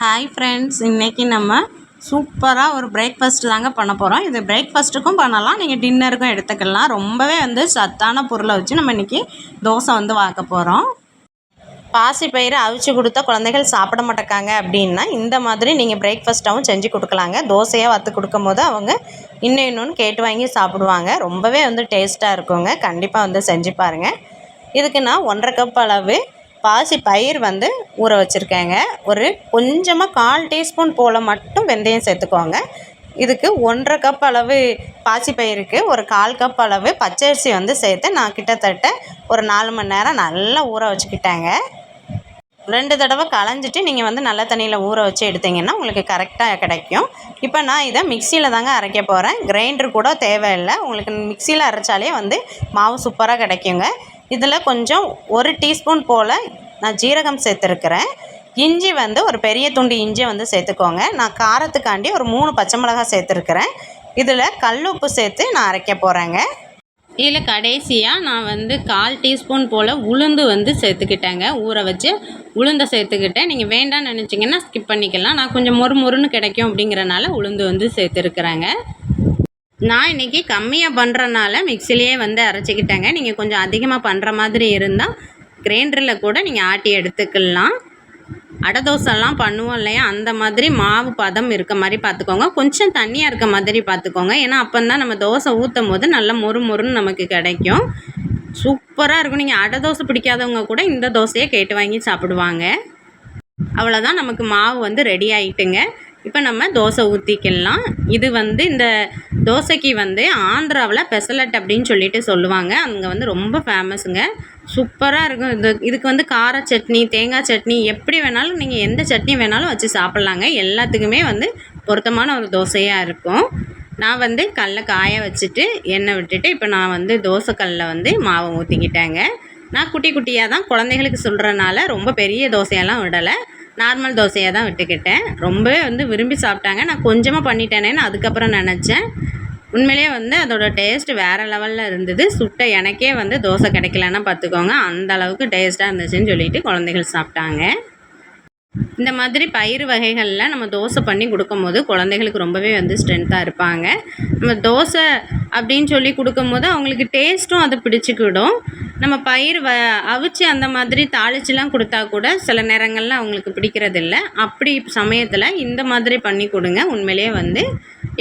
Hi friends இன்றைக்கி நம்ம சூப்பராக ஒரு பிரேக்ஃபாஸ்ட் தாங்க பண்ண போகிறோம் இது பிரேக்ஃபாஸ்ட்டுக்கும் பண்ணலாம். நீங்கள் டின்னருக்கும் எடுத்துக்கலாம். ரொம்பவே வந்து சத்தான பொருளை வச்சு நம்ம இன்றைக்கி தோசை வந்து வாக்க போகிறோம் பாசிப்பயிறு அவிச்சு கொடுத்தா குழந்தைகள் சாப்பிட மாட்டேக்காங்க அப்படின்னா இந்த மாதிரி நீங்கள் பிரேக்ஃபாஸ்ட்டாகவும் செஞ்சு கொடுக்கலாங்க. தோசையாக வற்று கொடுக்கும் போது அவங்க இன்னும் இன்னொன்று கேட்டு வாங்கி சாப்பிடுவாங்க. ரொம்பவே வந்து டேஸ்ட்டாக இருக்குங்க. கண்டிப்பாக வந்து செஞ்சு பாருங்கள் இதுக்கு நான் ஒன்றரை கப் அளவு பாசி பயிர் வந்து ஊற வச்சுருக்கேங்க. ஒரு கொஞ்சமாக கால் டீஸ்பூன் போல் மட்டும் வெந்தயம் சேர்த்துக்கோங்க. இதுக்கு ஒன்றரை கப் அளவு பாசிப்பயிருக்கு ஒரு கால் கப் அளவு பச்சரிசி வந்து சேர்த்து நான் கிட்டத்தட்ட ஒரு நாலு மணி நேரம் நல்லா ஊற வச்சுக்கிட்டேங்க. ரெண்டு தடவை களைஞ்சிட்டு நீங்கள் வந்து நல்ல தண்ணியில் ஊற வச்சு எடுத்தீங்கன்னா உங்களுக்கு கரெக்டாக கிடைக்கும். இப்போ நான் இதை மிக்சியில் தாங்க அரைக்க போகிறேன் கிரைண்டர் கூட தேவையில்லை. உங்களுக்கு மிக்சியில் அரைச்சாலே வந்து மாவு சூப்பராக கிடைக்குங்க. இதில் கொஞ்சம் ஒரு டீஸ்பூன் போல் நான் ஜீரகம் சேர்த்துருக்குறேன். இஞ்சி வந்து ஒரு பெரிய துண்டு இஞ்சி வந்து சேர்த்துக்கோங்க. நான் காரத்துக்காண்டி ஒரு மூணு பச்சை மிளகாய் சேர்த்துருக்குறேன். இதில் கல் உப்பு சேர்த்து நான் அரைக்க போகிறேங்க இதில் கடைசியாக நான் வந்து கால் டீஸ்பூன் போல் உளுந்து வந்து சேர்த்துக்கிட்டேங்க. ஊற வச்சு உளுந்தை சேர்த்துக்கிட்டேன். நீங்கள் வேண்டாம்னு நினச்சிங்கன்னா ஸ்கிப் பண்ணிக்கலாம். நான் கொஞ்சம் மொறு மொறுன்னு கிடைக்கும் அப்படிங்கிறனால உளுந்து வந்து சேர்த்துருக்குறேங்க. நான் இன்றைக்கி கம்மியாக பண்ணுறனால மிக்சிலேயே வந்து அரைச்சிக்கிட்டேங்க. நீங்கள் கொஞ்சம் அதிகமாக பண்ணுற மாதிரி இருந்தால் கிரைண்டரில் கூட நீங்கள் ஆட்டி எடுத்துக்கலாம். அடை தோசைலாம் பண்ணுவோம் இல்லையா? அந்த மாதிரி மாவு பதம் இருக்க மாதிரி பார்த்துக்கோங்க கொஞ்சம் தண்ணியாக இருக்க மாதிரி பார்த்துக்கோங்க ஏன்னா அப்போ தான் நம்ம தோசை ஊற்றும் போது நல்லா மொறு மொறுன்னு நமக்கு கிடைக்கும். சூப்பராக இருக்கும். நீங்கள் அடை தோசை பிடிக்காதவங்க கூட இந்த தோசையை கேட்டு வாங்கி சாப்பிடுவாங்க. அவ்வளோதான் நமக்கு மாவு வந்து ரெடி ஆகிட்டுங்க இப்போ நம்ம தோசை ஊற்றிக்கலாம் இது வந்து இந்த தோசைக்கு வந்து ஆந்திராவில் பெசலட் அப்படின்னு சொல்லிட்டு சொல்லுவாங்க. அங்கே வந்து ரொம்ப ஃபேமஸுங்க சூப்பராக இருக்கும். இது இதுக்கு வந்து கார சட்னி தேங்காய் சட்னி எப்படி வேணாலும் நீங்கள் எந்த சட்னி வேணாலும் வச்சு சாப்பிட்லாங்க. எல்லாத்துக்குமே வந்து பொருத்தமான ஒரு தோசையாக இருக்கும். நான் வந்து கல்லை காய வச்சுட்டு எண்ணெய் விட்டுட்டு இப்போ நான் வந்து தோசைக்கல்லில் வந்து மாவை ஊற்றிக்கிட்டேங்க நான் குட்டி குட்டியாக தான் குழந்தைகளுக்கு சொல்கிறனால ரொம்ப பெரிய தோசையெல்லாம் விடலை. நார்மல் தோசையாக தான் விட்டுக்கிட்டேன். ரொம்பவே வந்து விரும்பி சாப்பிட்டாங்க. நான் கொஞ்சமாக பண்ணிட்டேனேன்னு அதுக்கப்புறம் நினச்சேன். உண்மையிலேயே வந்து அதோடய டேஸ்ட் வேறு லெவலில் இருந்தது. சுட்ட எனக்கே வந்து தோசை கிடைக்கலன்னா பார்த்துக்கோங்க. அந்த அளவுக்கு டேஸ்ட்டாக இருந்துச்சுன்னு சொல்லிட்டு குழந்தைகள் சாப்பிட்டாங்க. இந்த மாதிரி பயிர் வகைகளில் நம்ம தோசை பண்ணி கொடுக்கும்போது குழந்தைகளுக்கு ரொம்பவே வந்து ஸ்ட்ரென்த்தாக இருப்பாங்க. நம்ம தோசை அப்படின்னு சொல்லி கொடுக்கும்போது அவங்களுக்கு டேஸ்ட்டும் அதை பிடிச்சிக்கிடும். நம்ம பயிர் வ அவிச்சு அந்த மாதிரி தாளிச்சுலாம் கொடுத்தா கூட சில நேரங்களில் அவங்களுக்கு பிடிக்கிறதில்ல. அப்படி சமயத்தில் இந்த மாதிரி பண்ணி கொடுங்க. உண்மையிலேயே வந்து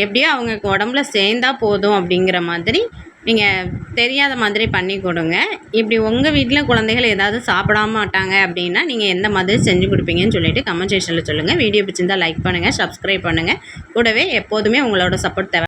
எப்படியோ அவங்க உடம்புல சேர்ந்தா போதும் அப்படிங்கிற மாதிரி நீங்கள் தெரியாத மாதிரி பண்ணி கொடுங்க. இப்படி உங்கள் வீட்டில் குழந்தைகள் ஏதாவது சாப்பிடாம மாட்டாங்க அப்படின்னா நீங்கள் எந்த மாதிரி செஞ்சு கொடுப்பீங்கன்னு சொல்லிட்டு கமெண்ட் செக்ஷனில் சொல்லுங்கள் வீடியோ பிடிச்சிருந்தால் லைக் பண்ணுங்கள் சப்ஸ்கிரைப் பண்ணுங்கள் கூடவே எப்போதுமே உங்களோட சப்போர்ட் தேவை.